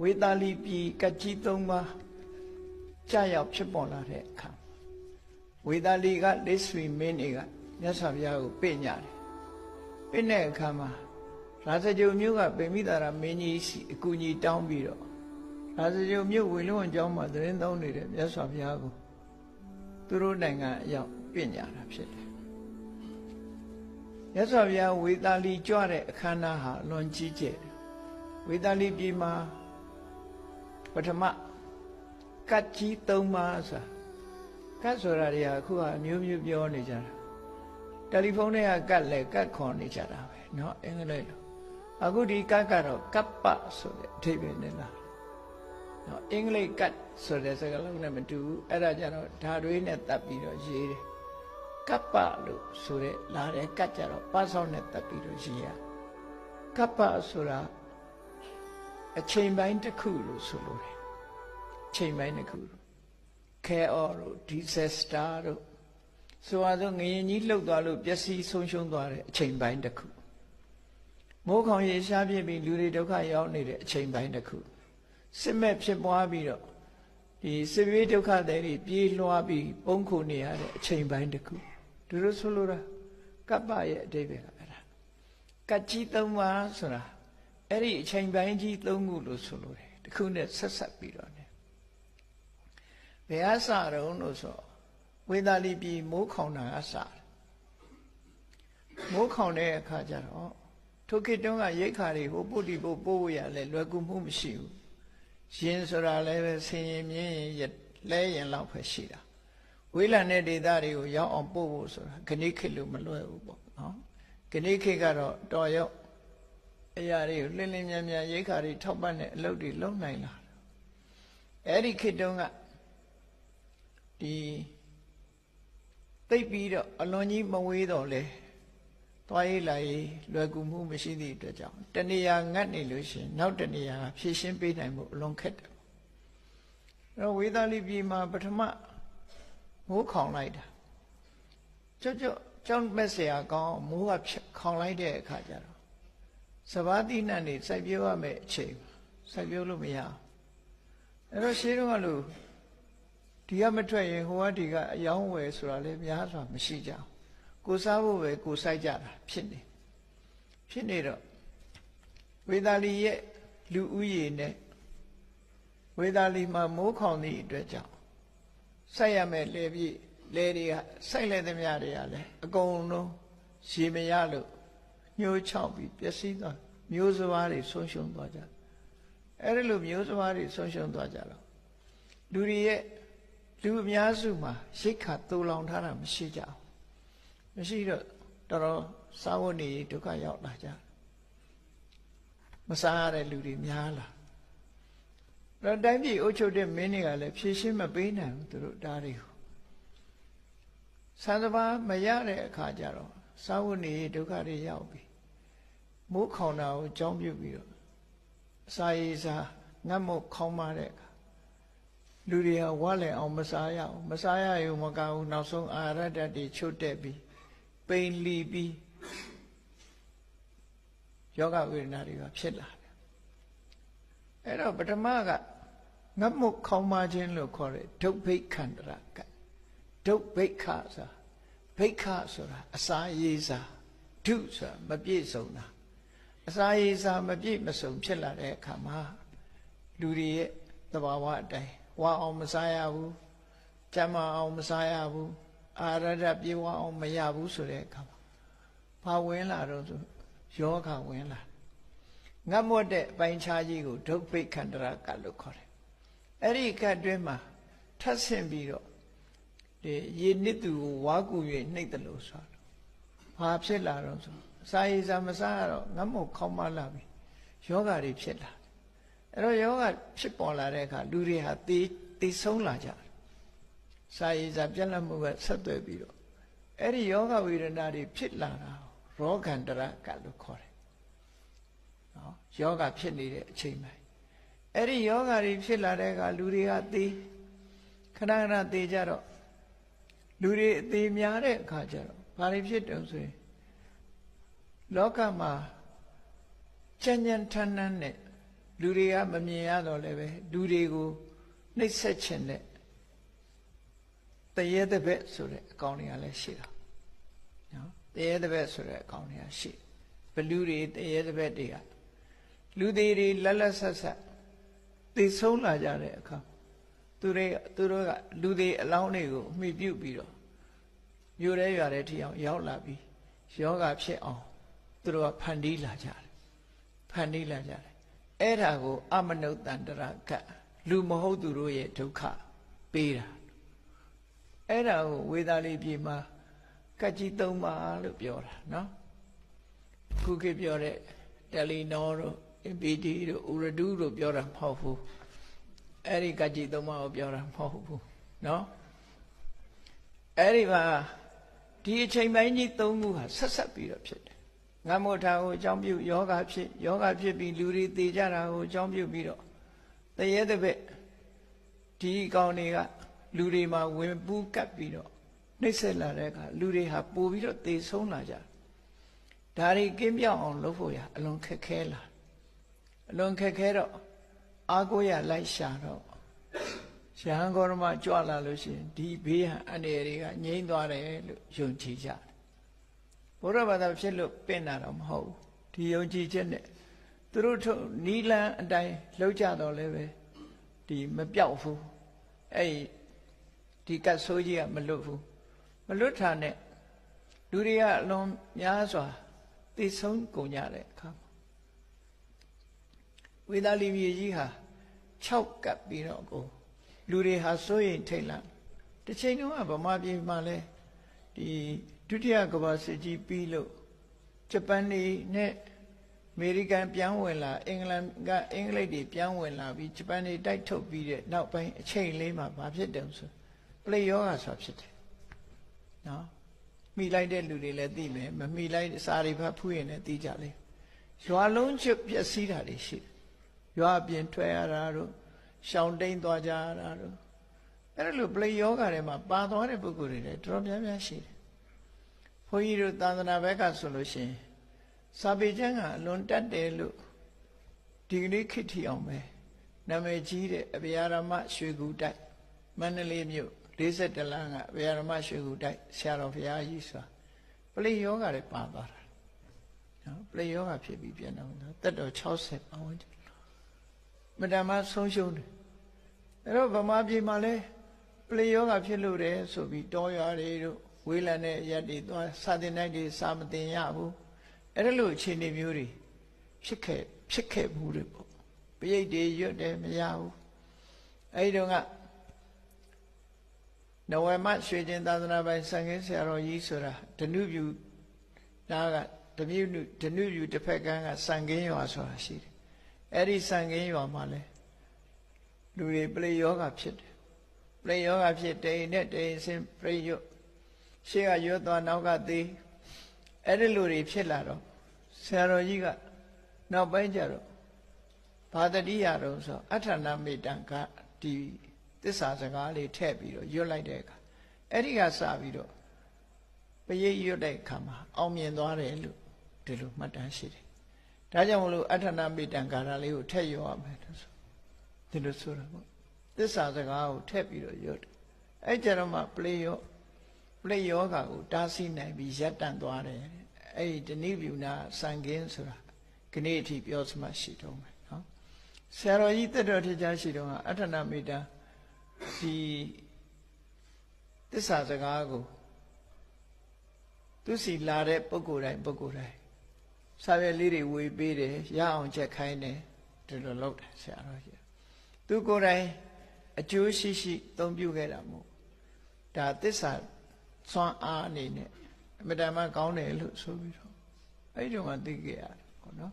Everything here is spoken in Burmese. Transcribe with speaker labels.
Speaker 1: ဝေသာလီပြည်ကကြီးသုံးပါးကြာရောက်ဖြစ်ပေါ်လာတဲ့အခါဝေသာလီကလက်ဆွေမင်းတွေကမြတ်စွာဘုရားကိုပြညတယ်ပြတဲ့အခါမှာရာဇဂျုံမျိုးကဗေမိတာရမင်းကြီးစီအကူကြီးတောင်းပြီးတော့ရာဇဂျုံမျိုးဝေလွန်ကျောင်းမှာသတင်းသုံးနေတဲ့မြတ်စွာဘုရားကိုသူတို့နိုင်ငံအရောက်ပြညတာဖြစ်တယ်မြတ်စွာဘုရားဝေသာလီကြွတဲ့အခမ်းအနားဟာအလွန်ကြီးကျယ်တယ်ဝေသာလီပြည်မှာ ပထမကတ်ကြီး၃ပါးဆိုတာကတ်ဆိုတာတွေကအခုကအမျိုးမျိုးပြောနေကြတာတယ်လီဖုန်းတွေကကတ်လဲကတ်ခေါ်နေကြတာပဲเนาะအင်္ဂလိပ်လိုအခုဒီကတ်ကတော့ကပ်ပဆိုတဲ့အဓိပ္ပာယ်နဲ့လားเนาะအင်္ဂလိပ်ကတ်ဆိုတဲ့စကားလုံးနဲ့မတူဘူးအဲ့ဒါကြတော့ဓာတွေနဲ့တတ်ပြီးတော့ရေးတယ်ကပ်ပလို့ဆိုတဲ့လာတဲ့ကတ်ကြတော့ပါဆောင်းနဲ့တတ်ပြီးတော့ရေးရကပ်ပဆိုတာ အချိန်ပိုင်းတစ်ခုလို့ဆိုလို့တယ်အချိန်ပိုင်းတစ်ခုလို့ care တို့ disaster တို့ဆိုပါစို့ငရင်ကြီးလှုပ်သွားလို့ပျက်စီးဆုံးရှုံးသွားတဲ့အချိန်ပိုင်းတစ်ခုမိုးခေါင်ရေရှားပြစ်ပြီးလူတွေဒုက္ခရောက်နေတဲ့အချိန်ပိုင်းတစ်ခုစစ်မဲ့ဖြစ်ပွားပြီးတော့ဒီစစ်ပြေးဒုက္ခတွေပြေးလွှားပြီးပုံခုနေရတဲ့အချိန်ပိုင်းတစ်ခုသူတို့ဆိုလိုတာကပ္ပရဲ့အတိတ်ပဲအဲ့ဒါကတ်ကြီးသုံးပါဆိုတာ အဲ့ဒီအချိန်ပိုင်းကြီးသုံးခုလို့ဆိုလိုတယ်တခုနဲ့ဆက်ဆက်ပြီးတော့ ਨੇ ဘယ်အစတုံးလို့ဆိုဝေသာလီပြည်မိုးခေါင်တာအစတယ်မိုးခေါင်တဲ့အခါကျတော့ထိုခေတ်တုန်းကရိတ်ခါတွေဟိုပုတ်တီပုတ်ပို့ရလဲလွယ်ကူမှုမရှိဘူးရင်ဆိုတာလည်းပဲဆင်ရင်မြင်းရင်လဲရင်လောက်ပဲရှိတာဝေးလံတဲ့ဒေသတွေကိုရောက်အောင်ပို့ဖို့ဆိုတာခဏိခေတ်လို့မလွယ်ဘူးပေါ့နော်ခဏိခေတ်ကတော့တော်ရောက် အရာတွေကိုလင်းလင်းမြန်မြန်ရိတ်ခါတွေထောက်ပံ့တဲ့အလုပ်တွေလုပ်နိုင်လာအဲ့ဒီခေတ်တုန်းကဒီသိပ်ပြီးတော့အလွန်ကြီးမဝေးတော့လေသွားရေးလာရေးလွယ်ကူမှုမရှိသည့်အတွက်ကြောင့်တဏှာငတ်နေလို့ရှိရင်နောက်တဏှာဖြည့်ရှင်းပေးနိုင်မှုအလွန်ခက်တယ်။အဲတော့ဝေသာလိပြည်မှာပထမမိုးခေါင်လိုက်တာကြော့ကြော့ကြောင်းမက်ဆရာကောင်းမိုးကခေါင်လိုက်တဲ့အခါကျတော့ စဘာတိနတ်နေစိုက်ပြိုးရမယ်အချိန်စိုက်ပြိုးလို့မရအောင်အဲတော့ရှင်းတော့လို့ဒီကမထွက်ရင်ဟိုကဒီကအယောင်းဝယ်ဆိုတာလည်းများစွာမရှိကြဘူးကိုစားဖို့ပဲကိုစိုက်ကြတာဖြစ်နေဖြစ်နေတော့ဝေသာလီရဲ့လူဦးရေနဲ့ဝေသာလီမှာမိုးခေါင်သည့်အတွက်ကြောင့်စိုက်ရမယ်လေပြည့်လေတွေကစိုက်လဲသမျှတွေကလည်းအကုန်လုံးရေမရလို့ ညှိုးချောက်ပြီးပျက်စီးသွားမျိုးစဘာတွေဆုံးရှုံးသွားကြအဲ့ဒီလိုမျိုးစဘာတွေဆုံးရှုံးသွားကြတော့လူတွေရဲ့လူအများစုမှာရိတ်ခါတူလောင်ထားတာမရှိကြဘူးမရှိတော့တော်တော်စားဝတ်နေဒုက္ခရောက်လာကြမစားရတဲ့လူတွေများလာတော့တိုင်းပြည်အုပ်ချုပ်တဲ့မင်းတွေကလည်းဖြည့်ရှင်းမပေးနိုင်ဘူးသူတို့ဒါတွေကိုဆန္ဒပါမရတဲ့အခါကျတော့ စားဝတ်နေဒုက္ခတွေရောက်ပြီမိုးခေါင်တာကိုကြောင်းပြုတ်ပြီးတော့အစာရည်စားငတ်မို့ခေါင်းမတဲ့အခါလူတွေကဝါလည်းအောင်မစားရအောင်မစားရရုံမကဘူးနောက်ဆုံးအာရတ္တတွေချုပ်တက်ပြီးပိန်လီပြီးယောဂဝေဒနာတွေကဖြစ်လာတယ်အဲ့တော့ပထမကငတ်မုတ်ခေါင်းမခြင်းလို့ခေါ်တဲ့ဒုဗိခန္တရကဒုဗိခဆို တာဗိခဆိုတာအစာရေးစာဒုဆိုတာမပြည့်စုံတာအစာရေးစာမပြည့်မစုံဖြစ်လာတဲ့အခါမှာလူတွေရဲ့သဘာဝအတိုင်းဝါအောင်မစားရဘူးကြမ်းမအောင်မစားရဘူးအာရဒပြေဝအောင်မရဘူးဆိုတဲ့အခါမှာဘာဝင်လာတော့ဆိုယောဂဝင်လာငတ်မွတ်တဲ့အပိုင်းခြားကြီးကိုဒုဗိခန္တရကလို့ခေါ်တယ်အဲ့ဒီကအတွင်းမှာထပ်ဆင့်ပြီးတော့ ဒီရေနစ်သူကိုဝါကူ၍နှိပ်တယ်လို့ဆိုတော့ဘာဖြစ်လာတော့ဆိုစာရေးစာမစားရတော့ငတ်မွတ်ခေါင်းမလာပြီယောဂတွေဖြစ်လာအဲ့တော့ယောဂဖြစ်ပေါ်လာတဲ့အခါလူတွေဟာသေသေဆုံးလာကြတယ်စာရေးစာပြက်လက်မှုကဆက်သွယ်ပြီးတော့အဲ့ဒီယောဂဝေဒနာတွေဖြစ်လာတာရောဂန္တရကလို့ခေါ်တယ်နော်ယောဂဖြစ်နေတဲ့အချိန်မှာအဲ့ဒီယောဂတွေဖြစ်လာတဲ့အခါလူတွေကသေခဏခဏသေကြတော့ လူတွေအသေးများတဲ့အခါကျတော့ဘာတွေဖြစ်တုံဆိုရင်လောကမှာကြံ့ကြံ့ထန်းထန်းနဲ့လူတွေကမမြင်ရတော့လည်းပဲလူတွေကိုနှိပ်စက်ခြင်းနဲ့တရေတပည့်ဆိုတဲ့အကောင့်တွေကလည်းရှိတာနော်တရေတပည့်ဆိုတဲ့အကောင့်တွေကရှိဘလူတွေတရေတပည့်တွေကလူသေးတွေလက်လက်ဆက်ဆက်သိဆုံးလာကြတဲ့အခါ သူတွေသူတို့ကလူသေးအလောင်းတွေကိုအမိပြုတ်ပြီးတော့မြို့ရဲရွာတဲ့ထီအောင်ရောက်လာပြီးယောဂဖြစ်အောင်သူတို့ကဖန်တီးလာကြတယ်ဖန်တီးလာကြတယ်အဲ့ဒါကို အမနုဿန္တရကလူမဟုတ်သူတို့ရဲ့ဒုက္ခပေးတာအဲ့ဒါကိုဝေသာလိပြေမှာကတ်ကြီးသုံးပါလို့ပြောတာနော်ခုခေတ်ပြောတဲ့တယ်လီနောတို့ MPD တို့ဥရဒုတို့ပြောတာမဟုတ်ဘူး အဲ့ဒီကတ်ကြီးသုံးပါကိုပြောတာမဟုတ်ဘူးနော်အဲ့ဒီမှာဒီအချိန်ပိုင်းကြီးသုံးခုဟာဆက်ဆက်ပြီးတော့ဖြစ်တယ်ငတ်မို့ထာကိုအကြောင်းပြုယောဂဖြစ်ယောဂဖြစ်ပြီးလူတွေသေကြတာကိုအကြောင်းပြုပြီးတော့တရေတပည့်ဒီကောင်တွေကလူတွေမှာဝင်ပူးကပ်ပြီးတော့နှိမ့်ဆက်လာတဲ့အခါလူတွေဟာပို့ပြီးတော့သေဆုံးလာကြဒါတွေကင်းပြောင်းအောင်လုပ်ဖို့ရအလွန်ခက်ခဲလာအလွန်ခက်ခဲတော့ အာကိုရလိုက်ရှာတော့ရဟန်းဂေါရမကြွလာလို့ရှိရင်ဒီဘေးဟန်အနေတွေကငြိမ့်သွားတယ်လို့ယုံကြည်ကြတယ်ဘုရားဘာသာဖြစ်လို့ပင့်တာတော့မဟုတ်ဘူးဒီယုံကြည်ချက်နဲ့သူတို့ထုတ်နီလန်းအတိုင်းလှုပ်ကြတော့လည်းပဲဒီမပြောက်ဘူးအဲ့ဒီကတ်ဆိုးကြီးကမလွတ်ဘူးမလွတ်တာနဲ့လူတွေကအလွန်များစွာသိဆုံးကုန်ကြတဲ့အခါဝေဒာလီမြေကြီးဟာ 6ကပ်ပြီးတော့ကိုလူတွေဟာစိုးရိမ်ထိတ်လန့်တစ်ချိန်တုန်းကဗမာပြည်မှာလဲဒီဒုတိယကမ္ဘာစစ်ကြီးပြီးလို့ဂျပန်နေနဲ့အမေရိကန်ပြန်ဝင်လာအင်္ဂလန်ကအင်္ဂလိပ်တွေပြန်ဝင်လာပြီးဂျပန်တွေတိုက်ထုတ်ပြီးတဲ့နောက်ပိုင်းအချိန်လေးမှာဘာဖြစ်တယ်ဆိုပလေယောဂါဆိုတာဖြစ်တယ်နော်မိလိုက်တဲ့လူတွေလည်းသိမယ်မမိလိုက်စာတွေဖတ်ဖူးရင်လည်းသိကြလေရွာလုံးချစ်ပျက်စီးတာတွေရှိတယ် ရွာပြင်ထွက်ရတာတို့ရှောင်တိန်သွားကြရတာတို့အဲ့ဒါလိုပလေယောဂါထဲမှာပါသွားတဲ့ပုဂ္ဂိုလ်တွေလည်းတော်တော်များများရှိတယ်ဘုန်းကြီးတို့သာသနာဘက်ကဆိုလို့ရှိရင်စာပေကျမ်းကအလွန်တတ်တယ်လို့ဒီကနေ့ခေတ်ထီအောင်ပဲနာမည်ကြီးတဲ့အဗျာရမရွှေကူတိုက်မန္တလေးမြို့42လမ်းကအဗျာရမရွှေကူတိုက်ဆရာတော်ဘုရားကြီးဆိုတာပလေယောဂါတွေပါသွားတာနော်ပလေယောဂါဖြစ်ပြီးပြန်တော့တက်တော်60ပတ်ဝန်းကျင် မတမဆုံးရှုံးတယ်အဲ့တော့ဗမာပြည်မှာလဲပလေယောဂါဖြစ်လို့တယ်ဆိုပြီးတောရွာတွေတို့ဝေးလံတဲ့ရက်တွေသွားစာတင်တိုက်တွေစာမတင်ရဘူးအဲ့ဒါလို့အခြေအနေမျိုးတွေဖြစ်ခဲ့ဖြစ်ခဲ့မှုတွေပေါ့ပရိတ်တွေရွတ်တယ်မရဘူးအဲ့ဒီတော့ကနဝမရွှေကျင်သာသနာပိုင်ဆံခင်းဆရာတော်ကြီးဆိုတာဓနုပြူနားကဓနုဓနုပြူတစ်ဖက်ကန်းကဆံခင်းရွာဆိုတာရှိတယ် အဲ့ဒီဆံခင်းရွာမှာလဲလူတွေပလေယောဂဖြစ်တယ်ပလေယောဂဖြစ်တိန်နဲ့တိန်စင်ပြိယွတ်ရှေ့ကရွတ်သွားနောက်ကသေးအဲ့ဒီလူတွေဖြစ်လာတော့ဆရာတော်ကြီးကနောက်ပိုင်းကျတော့ဘာတတိယတော့ဆိုအဋ္ဌနာမေတ္တံကဒီသစ္စာစကားလေးထည့်ပြီးတော့ရွတ်လိုက်တဲ့အခါအဲ့ဒီကစပြီးတော့ပရိတ်ရွတ်တဲ့အခါမှာအောင်မြင်သွားတယ်လို့ဒီလိုမှတ်တမ်းရှိတယ် ဒါကြောင့်မလို့အဋ္ဌနာမေတ္တံကာရလေးကိုထည့်ရွတ်ရမယ်လို့ဆိုဒီလိုဆိုတာပေါ့သစ္စာစကားကိုထည့်ပြီးတော့ရွတ်တယ်အဲ့ကြတော့မှပလေယောပလေယောဂါကိုတားဆီးနိုင်ပြီးရပ်တန့်သွားတယ်အဲ့ဒီတဏိဗျူနာစံကင်းဆိုတာခနေ့အထိပြောစမှရှိတော့မယ်နော်ဆရာတော်ကြီးတက်တော်ထကြရှိတော့ကအဋ္ဌနာမေတ္တာဒီသစ္စာစကားကိုသူစီလာတဲ့ပုဂ္ဂိုလ်တိုင်းပုဂ္ဂိုလ်တိုင်း စာရွက်လေးတွေဝေပေးတယ်ရအောင်ချက်ခိုင်းတယ်ဒီလိုလုပ်တယ်ဆရာတော်ကြီးသူကိုယ်တိုင်အကျိုးရှိရှိသုံးပြုခဲ့တာမို့ဒါသစ္စာစွမ်းအားအနေနဲ့အမတန်မှကောင်းတယ်လို့ဆိုပြီးတော့အဲ့ဒီတော့မှသိခဲ့ရတယ်ပေါ့နော်